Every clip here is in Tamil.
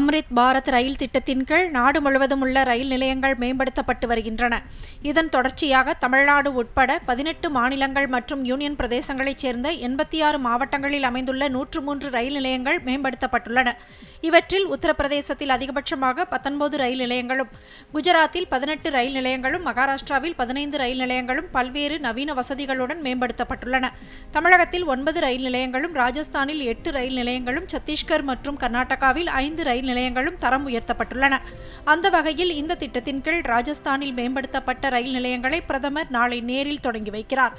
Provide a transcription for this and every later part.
அம்ரித் பாரத் ரயில் திட்டத்தின் கீழ் நாடு முழுவதும் உள்ள ரயில் நிலையங்கள் மேம்படுத்தப்பட்டு வருகின்றன. இதன் தொடர்ச்சியாக தமிழ்நாடு உட்பட பதினெட்டு மாநிலங்கள் மற்றும் யூனியன் பிரதேசங்களைச் சேர்ந்த எண்பத்தி ஆறு மாவட்டங்களில் அமைந்துள்ள நூற்று மூன்று ரயில் நிலையங்கள் மேம்படுத்தப்பட்டுள்ளன. இவற்றில் உத்தரப்பிரதேசத்தில் அதிகபட்சமாக பத்தொன்பது ரயில் நிலையங்களும் குஜராத்தில் பதினெட்டு ரயில் நிலையங்களும் மகாராஷ்டிராவில் பதினைந்து ரயில் நிலையங்களும் பல்வேறு நவீன வசதிகளுடன் மேம்படுத்தப்பட்டுள்ளன. தமிழகத்தில் ஒன்பது ரயில் நிலையங்களும் ராஜஸ்தானில் எட்டு ரயில் நிலையங்களும் சத்தீஸ்கர் மற்றும் கர்நாடகாவில் ஐந்து ரயில் நிலையங்களும் தரம் உயர்த்தப்பட்டுள்ளன. அந்த வகையில் இந்த திட்டத்தின் கீழ் ராஜஸ்தானில் மேம்படுத்தப்பட்ட ரயில் நிலையங்களை பிரதமர் நாளை நேரில் தொடங்கி வைக்கிறார்.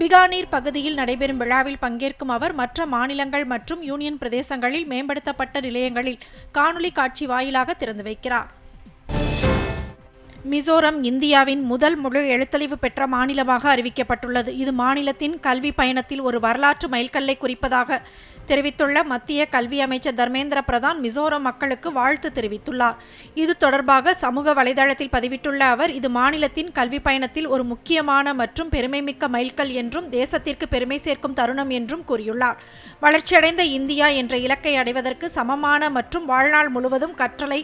பிகானீர் பகுதியில் நடைபெறும் விழாவில் பங்கேற்கும் அவர் மற்ற மாநிலங்கள் மற்றும் யூனியன் பிரதேசங்களில் மேம்படுத்தப்பட்ட நிலையங்களில் காணொலி காட்சி வாயிலாக திறந்து வைக்கிறார். மிசோரம் இந்தியாவின் முதல் முழு எழுத்தறிவு பெற்ற மாநிலமாக அறிவிக்கப்பட்டுள்ளது. இது மாநிலத்தின் கல்வி பயணத்தில் ஒரு வரலாற்று மைல்கல்லை குறிப்பதாக தெரிவித்துள்ள மத்திய கல்வி அமைச்சர் தர்மேந்திர பிரதான் மிசோரம் மக்களுக்கு வாழ்த்து தெரிவித்துள்ளார். இது தொடர்பாக சமூக வலைதளத்தில் பதிவிட்டுள்ள அவர் இது மாநிலத்தின் கல்வி பயணத்தில் ஒரு முக்கியமான மற்றும் பெருமைமிக்க மைல்கல் என்றும் தேசத்திற்கு பெருமை சேர்க்கும் தருணம் என்றும் கூறியுள்ளார். வளர்ச்சியடைந்த இந்தியா என்ற இலக்கை அடைவதற்கு சமமான மற்றும் வாழ்நாள் முழுவதும் கற்றலை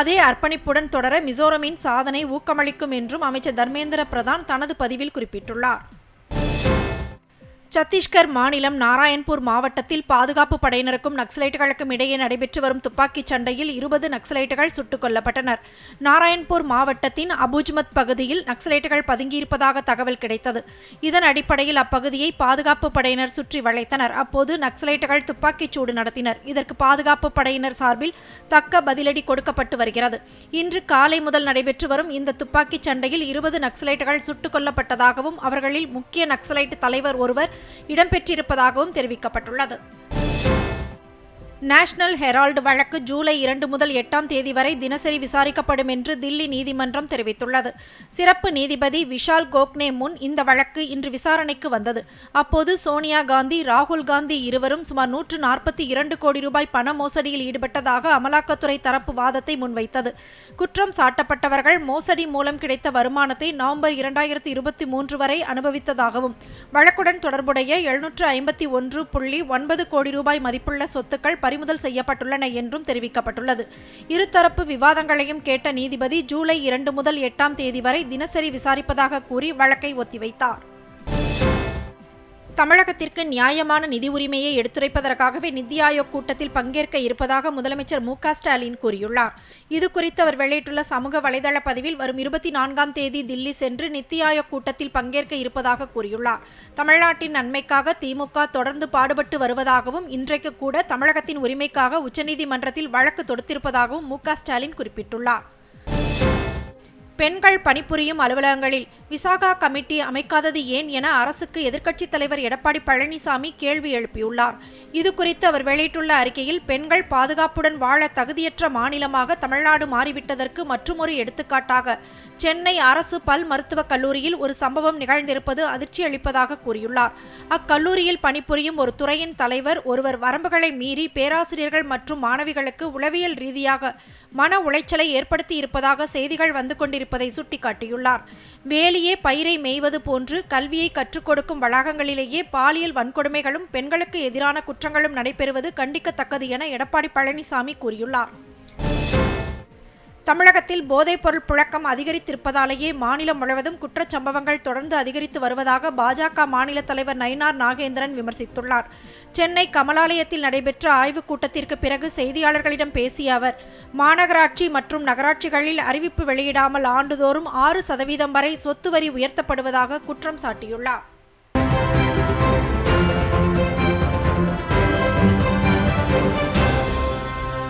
அதே அர்ப்பணிப்புடன் தொடர மிசோரமின் சாதனை ஊக்கமளிக்கும் என்றும் அமைச்சர் தர்மேந்திர பிரதான் தனது பதிவில் குறிப்பிட்டுள்ளார். சத்தீஸ்கர் மாநிலம் நாராயண்பூர் மாவட்டத்தில் பாதுகாப்பு படையினருக்கும் நக்சலைட்டுகளுக்கும் இடையே நடைபெற்று வரும் துப்பாக்கிச் சண்டையில் இருபது நக்சலைட்டுகள் சுட்டுக் கொல்லப்பட்டனர். நாராயண்பூர் மாவட்டத்தின் அபுஜ்மத் பகுதியில் நக்சலைட்டுகள் பதுங்கியிருப்பதாக தகவல் கிடைத்தது. இதன் அடிப்படையில் அப்பகுதியை பாதுகாப்பு படையினர் சுற்றி வளைத்தனர். அப்போது நக்சலைட்டுகள் துப்பாக்கிச் சூடு நடத்தினர். இதற்கு பாதுகாப்பு படையினர் சார்பில் தக்க பதிலடி கொடுக்கப்பட்டு வருகிறது. இன்று காலை முதல் நடைபெற்று வரும் இந்த துப்பாக்கிச் சண்டையில் இருபது நக்சலைட்டுகள் சுட்டுக் கொல்லப்பட்டதாகவும் அவர்களில் முக்கிய நக்சலைட் தலைவர் ஒருவர் இடம்பெற்றிருப்பதாகவும் தெரிவிக்கப்பட்டுள்ளது. நேஷனல் ஹெரால்டு வழக்கு ஜூலை இரண்டு முதல் எட்டாம் தேதி வரை தினசரி விசாரிக்கப்படும் என்று தில்லி நீதிமன்றம் தெரிவித்துள்ளது. சிறப்பு நீதிபதி விஷால் கோக்னே முன் இந்த வழக்கு இன்று விசாரணைக்கு வந்தது. அப்போது சோனியா காந்தி ராகுல் காந்தி இருவரும் சுமார் நூற்று நாற்பத்தி இரண்டு கோடி ரூபாய் பண மோசடியில் ஈடுபட்டதாக அமலாக்கத்துறை தரப்பு வாதத்தை முன்வைத்தது. குற்றம் சாட்டப்பட்டவர்கள் மோசடி மூலம் கிடைத்த வருமானத்தை நவம்பர் இரண்டாயிரத்தி இருபத்தி மூன்று வரை அனுபவித்ததாகவும் வழக்குடன் தொடர்புடைய எழுநூற்று ஐம்பத்தி ஒன்று புள்ளி ஒன்பது கோடி ரூபாய் மதிப்புள்ள சொத்துக்கள் பறிமுதல் செய்யப்பட்டுள்ளன என்றும் தெரிவிக்கப்பட்டுள்ளது. இருதரப்பு விவாதங்களையும் கேட்ட நீதிபதி ஜூலை இரண்டு முதல் எட்டாம் தேதி வரை தினசரி விசாரிப்பதாக கூறி வழக்கை ஒத்திவைத்தார். தமிழகத்திற்கு நியாயமான நிதி உரிமையை எடுத்துரைப்பதற்காகவே நித்தி ஆயோக் கூட்டத்தில் பங்கேற்க இருப்பதாக முதலமைச்சர் மு ஸ்டாலின் கூறியுள்ளார். இது குறித்து அவர் வெளியிட்டுள்ள சமூக வலைதள பதிவில் வரும் இருபத்தி நான்காம் தேதி தில்லி சென்று நித்தி ஆயோக் கூட்டத்தில் பங்கேற்க இருப்பதாக கூறியுள்ளார். தமிழ்நாட்டின் நன்மைக்காக திமுக தொடர்ந்து பாடுபட்டு வருவதாகவும் இன்றைக்கு கூட தமிழகத்தின் உரிமைக்காக உச்சநீதிமன்றத்தில் வழக்கு தொடுத்திருப்பதாகவும் மு ஸ்டாலின் குறிப்பிட்டுள்ளார். பெண்கள் பணிபுரியும் அலுவலகங்களில் விசாகா கமிட்டி அமைக்காதது ஏன் என அரசுக்கு எதிர்க்கட்சித் தலைவர் எடப்பாடி பழனிசாமி கேள்வி எழுப்பியுள்ளார். இது குறித்து அவர் வெளியிட்டுள்ள அறிக்கையில் பெண்கள் பாதுகாப்புடன் வாழ தகுதியற்ற மாநிலமாக தமிழ்நாடு மாறிவிட்டதற்கு மற்றுமொரு எடுத்துக்காட்டாக சென்னை அரசு பல் மருத்துவக் கல்லூரியில் ஒரு சம்பவம் நிகழ்ந்திருப்பது அதிர்ச்சி அளிப்பதாக கூறியுள்ளார். அக்கல்லூரியில் பணிபுரியும் ஒரு துறையின் தலைவர் ஒருவர் வரம்புகளை மீறி பேராசிரியர்கள் மற்றும் மாணவிகளுக்கு உளவியல் ரீதியாக மன உளைச்சலை ஏற்படுத்தி இருப்பதாக செய்திகள் வந்து கொண்டிருப்பதை சுட்டிக்காட்டியுள்ளார். வேலியே பயிரை மேய்வது போன்று கல்வியை கற்றுக் கொடுக்கும் வளாகங்களிலேயே பாலியல் வன்கொடுமைகளும் பெண்களுக்கு எதிரான குற்றங்களும் நடைபெறுவது கண்டிக்கத்தக்கது என எடப்பாடி பழனிசாமி கூறியுள்ளார். தமிழகத்தில் போதைப்பொருள் புழக்கம் அதிகரித்திருப்பதாலேயே மாநிலம் முழுவதும் குற்றச்சம்பவங்கள் தொடர்ந்து அதிகரித்து வருவதாக பாஜக மாநில தலைவர் நயினார் நாகேந்திரன் விமர்சித்துள்ளார். சென்னை கமலாலயத்தில் நடைபெற்ற ஆய்வுக் கூட்டத்திற்கு பிறகு செய்தியாளர்களிடம் பேசிய அவர் மாநகராட்சி மற்றும் நகராட்சிகளில் அறிவிப்பு வெளியிடாமல் ஆண்டுதோறும் ஆறு சதவீதம் வரை சொத்து வரி உயர்த்தப்படுவதாக குற்றம் சாட்டியுள்ளார்.